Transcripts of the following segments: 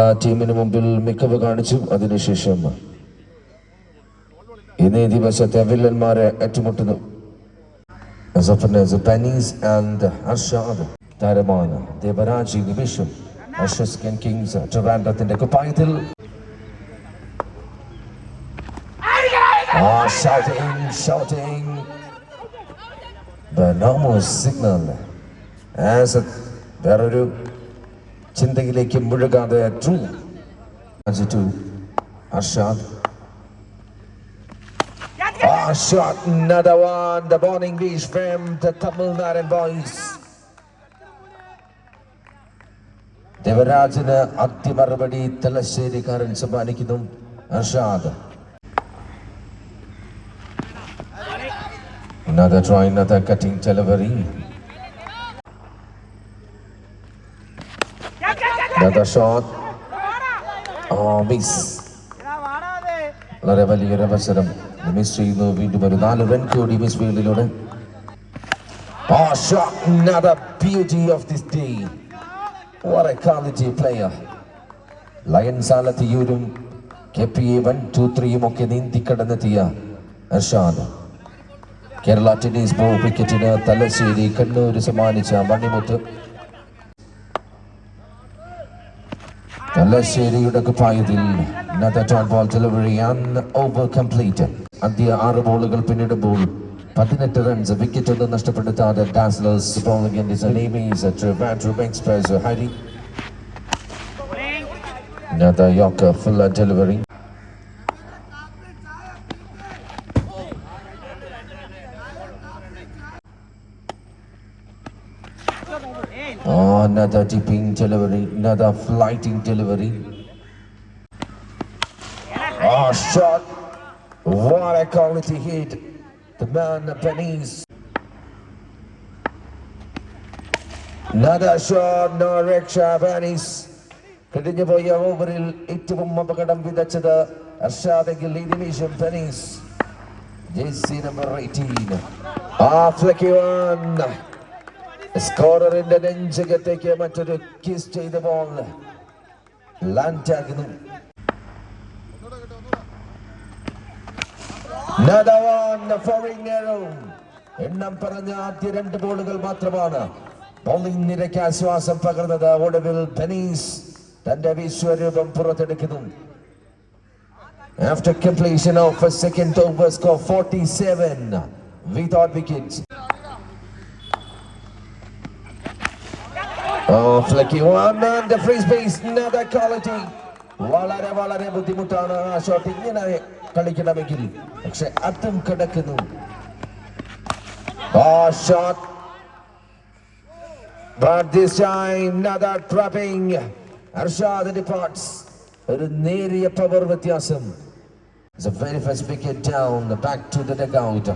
ആ ടീമിന് മുമ്പിൽ മികവ് കാണിച്ചു. അതിനുശേഷം ഇന്നേ ദിവസത്തെ വില്ലന്മാരെ ഏറ്റുമുട്ടുന്നു. ആൻഡ് അർഷാദ് ദേവരാജി നിമിഷം കുപ്പായത്തിൽ. വേറൊരു ചിന്തയിലേക്ക് മുഴുകാതെ Ah. ദേവരാജന് ആദ്യ മറുപടി തലശ്ശേരിക്കാരൻ സമ്മാനിക്കുന്നു Arshad Another try, another cutting delivery. Another shot. Oh, miss. വളരെ വലിയൊരു അവസരം മിസ് ചെയ്യുന്നു വീണ്ടും ഒരു നാല് റൺ കൂടി മിസ് ഫീൽഡിലൂടെ Oh, shot. Another beauty of this day. What a quality player. Lions ആലത്തിയൂരും K P A one two ത്രീയും ഒക്കെ നീന്തിക്കടന്നെത്തിയ കേരള ടെന്നീസ് ബോൾ ക്രിക്കറ്റിന് തലശ്ശേരി കണ്ണൂർ സമ്മാനിച്ച മണിമുത്ത് തലശ്ശേരിയുടെ കുപ്പായത്തിൽ another dot ball delivery over complete. ആദ്യ ആറ് ബോളുകൾ പിന്നിടുമ്പോൾ പതിനെട്ട് റൺസ് വിക്കറ്റ് ഒന്നും നഷ്ടപ്പെടുത്താതെ Dazzlers bowling express Hari Another Yorker fuller delivery. another dipping delivery, another flighting delivery. Oh, shot. What a quality hit. The man, Pennies. Another shot, no Reksha Pennies. കഴിഞ്ഞു പോയ ഓവറിൽ ഏറ്റവും അപകടം വിതച്ചത് അർഷാദെങ്കിൽ ഈ നിമിഷം പെനീസ് ജേസി number eighteen ആ ഫ്ലക്കി one സ്കോററിന്റെ നെഞ്ചകത്തേക്ക് മറ്റൊരു കിസ് ചെയ്ത ബോൾ ലാൻഡ് ആകുന്നു Another one, foreign arrow. എണ്ണം പറഞ്ഞ ആദ്യ രണ്ട് ബോളുകൾ മാത്രമാണ്. ബോളിംഗ് നിരക്ക് ആശ്വാസം പകർന്നത് ഒടുവിൽ ബെനീസ് തന്റെ വിശ്വരൂപം പുറത്തെടുക്കുന്നു. After completion of a second over score 47 without wickets. Oh, flicky one and the free space, another quality. വളരെ വളരെ ബുദ്ധിമുട്ടാണ് ആ ഷോട്ട് ഇങ്ങനെ കളിക്കണമെങ്കിൽ പക്ഷെ അതും കിടക്കുന്നു ആ shot But this time, another trapping. Arshad departs. ഒരു നേരിയ പവർ വ്യത്യാസം It's a very first wicket down, back to the dugout.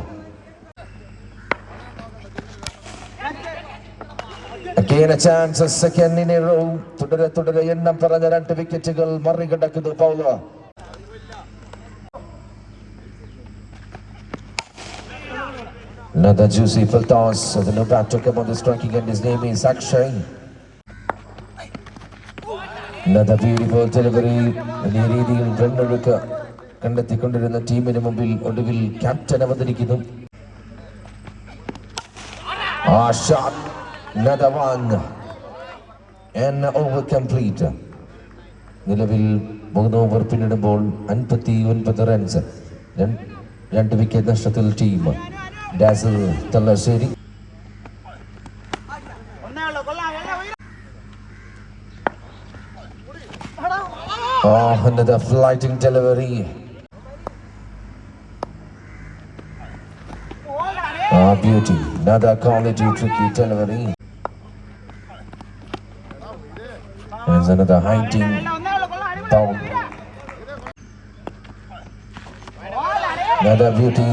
Again a chance, a second in a row. തുടരെ തുടരെ എണ്ണം പറഞ്ഞ രണ്ട് വിക്കറ്റുകൾ മറികടക്കുന്നു Paulo Another juicy full toss. The new bat took him on the striking end. His name is Akshay. Another beautiful delivery. വലിയ രീതിയിൽ റണ്ണൊഴുക്ക് കണ്ടെത്തിക്കൊണ്ടിരുന്ന ടീമിന് മുമ്പിൽ ഒടുവിൽ ക്യാപ്റ്റൻ അവതരിക്കുന്നു ആ shot another one and over complete നിലവിൽ മൂന്ന് ഓവർ പിന്നിടുമ്പോൾ അൻപത്തി ഒൻപത് റൺസ് രണ്ട് വിക്കറ്റ് നഷ്ടത്തിൽ team Dazzle Thalassery Oh, another flighting delivery. Ah, beauty. Another quality, tricky delivery. There's another hunting down. Another beauty.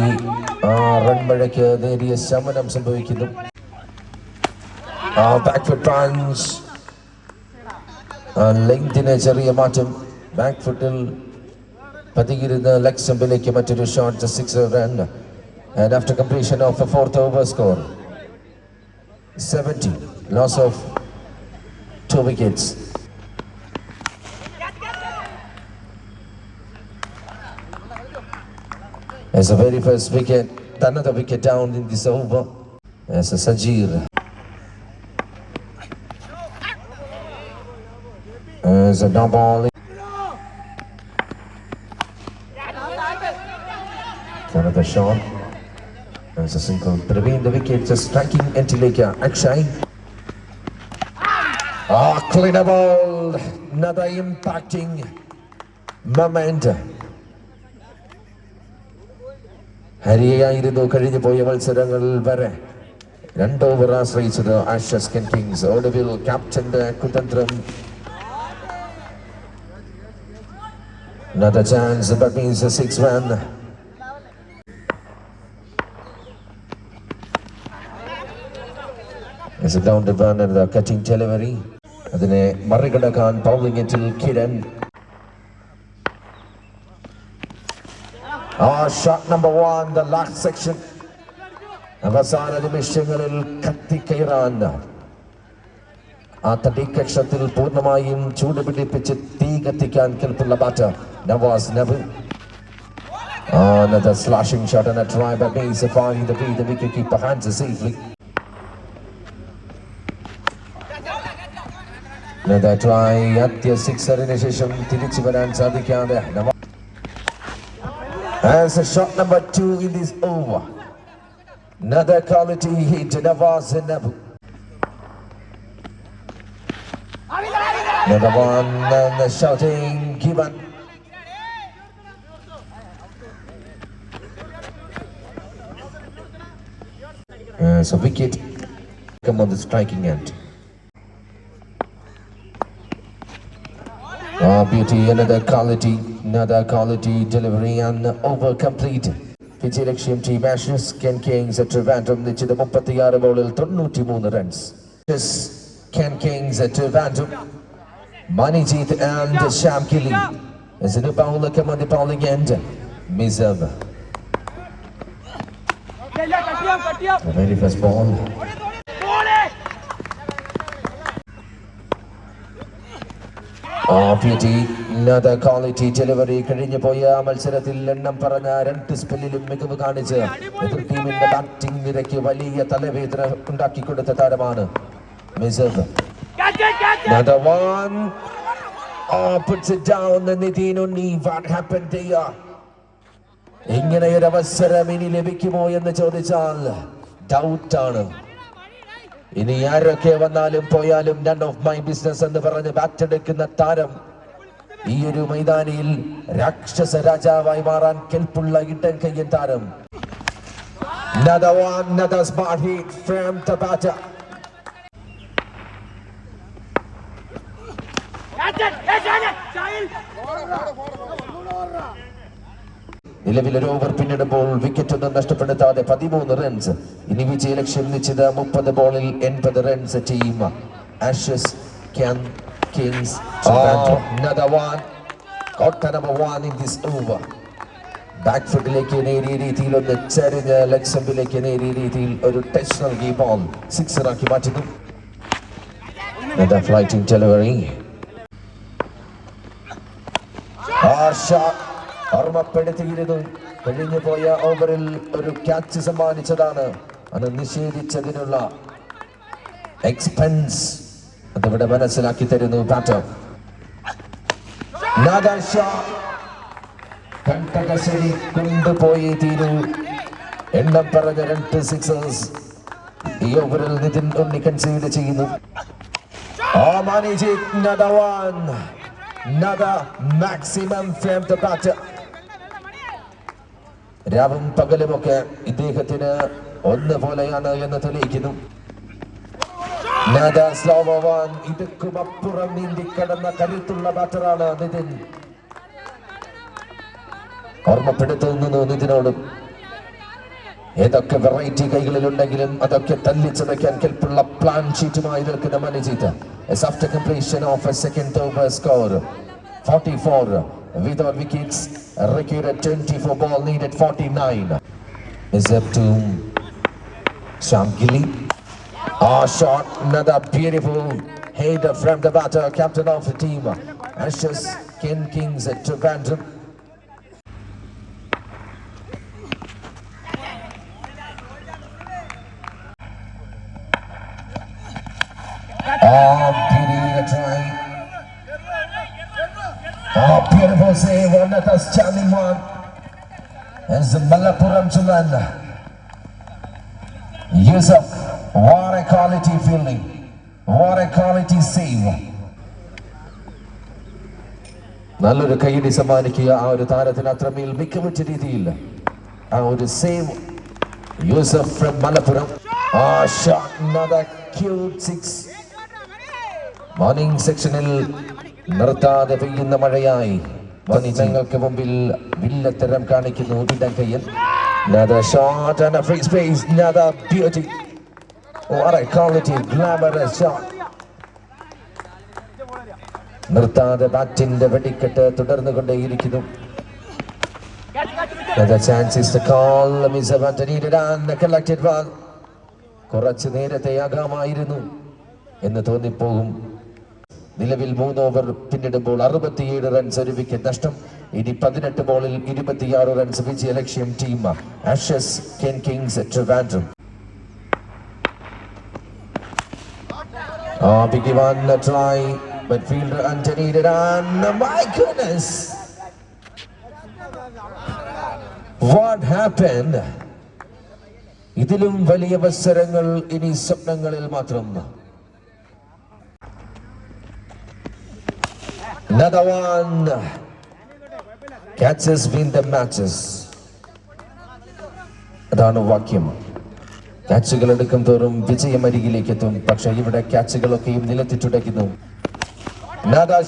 ആ റൺ മഴയ്ക്ക് നേരിയ ശമനം സംഭവിക്കുന്നു. ആ ബാക്ക് ഫുട്ട് പഞ്ച് ലെങ്തിന് ചെറിയ മാറ്റം. ബാക്ക് ഫുട്ടിൽ പതിയിരുന്ന ലെഗ് സ്റ്റമ്പിലേക്ക് മറ്റൊരു shot six run and after completion of a fourth over score seventy loss of two wickets As the very first wicket, another wicket down in this over. As a Sajir. As a ball. Another shot. As a single. Praveen, the wicket just striking Antileka. Akshay. Ah, clean ball. Another impacting moment. ഹരിയായിരുന്നു കഴിഞ്ഞു പോയ മത്സരങ്ങളിൽ വരെ രണ്ട് over ആശ്രയിച്ചത് ആഷസ് കെൻ കിങ്സ് ഒടുവിൽ ക്യാപ്റ്റന്റെ കുതന്ത്രം Another chance, but means a six run. It's a down to run and the cutting delivery. അതിനെ മറികടക്കാൻ ബൗളിംഗ് എറ്റിൽ കിരൺ ആ shot number one the last section അവസാന നിമിഷങ്ങളിൽ കത്തിക്കയറാൻ ആ തടിക്കക്ഷത്തിൽ പൂർണമായും ചൂട് പിടിപ്പിച്ച് തീ കത്തിക്കാൻ കെൽപ്പുള്ള ബാറ്റർ നവാസ് നബ് Another slashing shot and a try by Bay Safari. the beat. The wicket keeper hands it safely. Another try. ആദ്യ സിക്സറിന് ശേഷം തിരിച്ചു വരാൻ സാധിക്കാതെ Nawaz As a shot number two in this over. Another quality hit, Nawaz Nabu. Another one, and the shouting given. Uh, so wicket come on the striking end. Oh, beauty, another quality, another quality delivery and over complete. വിജയലക്ഷ്യം team Ashes Ken Kings Trivandrum നിശ്ചിത മുപ്പത്തിയാറ് ബോളിൽ തൊണ്ണൂറ്റി മൂന്ന് runs Ken Kings Trivandrum Manijeet and Shyam Kili As in the bowler come on the bowling end, Another quality delivery കഴിഞ്ഞു പോയ മത്സരത്തിൽ എണ്ണം പറഞ്ഞ രണ്ട് സ്പെല്ലിലും മികവ് കാണിച്ച് എതിർ ടീമിന്റെ ബാറ്റിംഗ് നിരക്ക് വലിയ തലവേദന ഉണ്ടാക്കി കൊടുത്ത താരമാണ്? ഇങ്ങനെ ഒരു അവസരം ഇനി ലഭിക്കുമോ എന്ന് ചോദിച്ചാൽ ഡൗട്ടാണ് ഇനി ആരൊക്കെ വന്നാലും പോയാലും നൺ ഓഫ് മൈ ബിസിനസ് എന്ന് പറഞ്ഞ് ബാറ്റ് എടുക്കുന്ന താരം ഈ ഒരു മൈതാനിയിൽ രാക്ഷസ രാജാവായി മാറാൻ കെൽപ്പുള്ള ഇട്ടൻ കയ്യൻ താരം. Another one, another smart hit from the batter. നിലവിൽ ഒരു ഓവർ പിന്നിടുമ്പോൾ വിക്കറ്റ് ഒന്നും നഷ്ടപ്പെടുത്താതെ പതിമൂന്ന് റൺസ് ഇനി വിജയ ലക്ഷ്യം നിശ്ചിത മുപ്പത് ബോളിൽ എൺപത് runs team Ashes Kings another one. Cotta number one in this over. Back ഫുട്ടിലേക്ക് നേരിയ രീതിയിൽ ഒന്ന് ചരിഞ്ഞ് ലെഗ് സ്റ്റമ്പിലേക്ക് നേരിയ രീതിയിൽ ഒരു ടച്ച് നൽകി ബോൾ മാറ്റുന്നു. ആ ഷോട്ട് ഓർമ്മപ്പെടുത്തിയിരുന്നു കഴിഞ്ഞു പോയ ഓവറിൽ ഒരു ക്യാച്ച് സമ്മാനിച്ചതാണ് അത് നിഷേധിച്ചതിനുള്ള എക്സ്പെൻസ് അതിവിടെ മനസ്സിലാക്കി തരുന്നു ബാറ്റർ കണ്ടകശരി കൊണ്ടുപോയി തീരൂ എണ്ണം പറഞ്ഞ രണ്ട് സിക്സേഴ്സ് ഈ ഓവറിൽ നിതിൻ ഉണ്ണി കൺസീഡ് ചെയ്യുന്നു Oh, Manijit, another one. Another maximum from. രാവും പകലുമൊക്കെ ഇദ്ദേഹത്തിന് ഒന്ന് പോലെയാണ് എന്ന് തെളിയിക്കുന്നു. one. ഇതുക്കും അപ്പുറം നീന്തി കടന്ന കരുത്തുള്ള ബാറ്ററാണ് നിതിൻ. ഓർമ്മപ്പെടുത്തുന്നു നിതിനോടും. ഏതൊക്കെ വെറൈറ്റി കൈകളിലുണ്ടെങ്കിലും അതൊക്കെ തല്ലിച്ചതയ്ക്കാൻ കെൽപ്പുള്ള പ്ലാൻ ഷീറ്റുമായി നിൽക്കുന്ന Manujith. Of a second over score 44 without wickets required 24 ball needed 49 is up to Shamgili Ah shot another beautiful header from the batter captain of the team Ashes Ken Kings at Trivandrum Oh, beautiful save, another standing one. As the Malappuram Chulan. Yusuf, what a quality fielding. What a quality save. നല്ലൊരു കൈയടി സമ്മാനിക്കുക ആ ഒരു താരത്തിന് അത്രമേൽ മികവുറ്റ രീതിയിൽ ആ ഒരു സേവ് യൂസഫ് ഫ്രം മലപ്പുറം ആ shot another cute six morning സെക്ഷനിൽ നിർത്താതെ പെയ്യുന്ന മഴയായി. വന്നി ഞങ്ങൾക്ക് മുമ്പിൽ വില്ലത്തരം കാണിക്കുന്നു കയ്യൽ oh, നിർത്താതെ ബാറ്റിന്റെ വെടിക്കെട്ട് തുടർന്നു കൊണ്ടേയിരിക്കുന്നു. കുറച്ചു നേരത്തെ ആകാമായിരുന്നു എന്ന് തോന്നിപ്പോകും. നിലവിൽ മൂന്ന് ഓവർ പിന്നിടുമ്പോൾ അറുപത്തിയേഴ് റൺസ് ഒരു വിക്കറ്റ് നഷ്ടം. ഇനി പതിനെട്ട് ബോളിൽ ഇരുപത്തിയാറ് റൺസ് വിജയലക്ഷ്യം team Ashes Ken Kings Trivandrum Oh, biggie one a try, but fielder Anthony and my goodness, what happened? ഇതിലും വലിയ അവസരങ്ങൾ ഇനി സ്വപ്നങ്ങളിൽ മാത്രം. Another one. Catches win the matches. അതാണ് വാക്യം. ക്യാച്ചുകൾ എടുക്കും തോറും വിജയം അരികിലേക്ക് എത്തും. പക്ഷേ ഇവിടെ ക്യാച്ചുകളൊക്കെയും നിലത്തിട്ടുടയ്ക്കുന്നു Another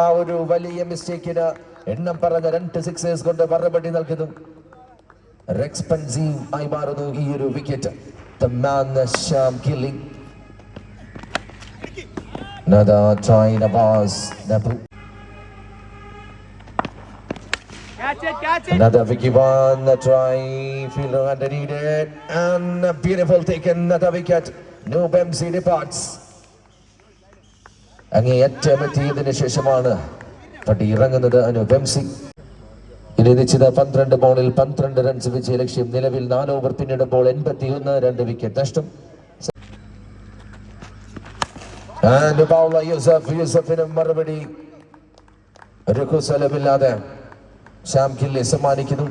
ആ ഒരു വലിയ മിസ്റ്റേക്കിന് എണ്ണം പറഞ്ഞ രണ്ട് സിക്സേഴ്സ് കൊണ്ട് മറുപടി നൽകുന്നു. എക്സ്പെൻസീവ് ആയി മാറുന്നു ഈ ഒരു wicket The man Sham killing. Another try Nabaz Nabu. Another Vicky one a try. Fielder it. And a beautiful take, another wicket. No Bemsi departs. അങ്ങേയറ്റം എത്തിയതിനു ശേഷമാണ് പട്ടി ഇറങ്ങുന്നത് അനു ബെംസി ഇനി നിശ്ചിത പന്ത്രണ്ട് ബോളിൽ പന്ത്രണ്ട് റൺസ് വിജയ ലക്ഷ്യം നിലവിൽ നാല് ഓവർ പിന്നിടുമ്പോൾ എൺപത്തി ഒന്ന് രണ്ട് വിക്കറ്റ് നഷ്ടം യൂസഫ് യൂസഫിനും മറുപടി ഒരു കുശലമില്ലാതെ കില്ലെ സമ്മാനിക്കുന്നു.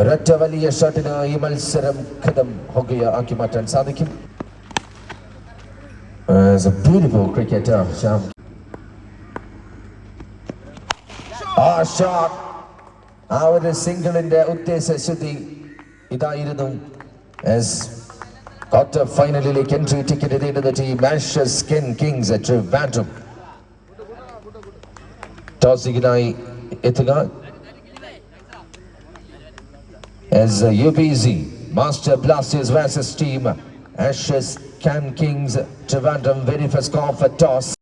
ഒരൊറ്റ വലിയ ഷോട്ടിന് ഈ മത്സരം ഖതം ഹൊഗയ ആക്കി മാറ്റാൻ സാധിക്കും. As a beautiful Sham. ആ ഷോട്ട് ആ ഒരു സിംഗിളിന്റെ ഉദ്ദേശ ശുദ്ധി ഇതായിരുന്നു. ക്വാർട്ടർ ഫൈനലിലേക്ക് എൻട്രി ടിക്കറ്റ് നേടുന്ന team Ashes Ken Kings Trivandrum ടോസിങ്ങിനായി എത്തുക. As UBZ Master Blasters versus team Ashes Can Kings Trivandrum very first call for toss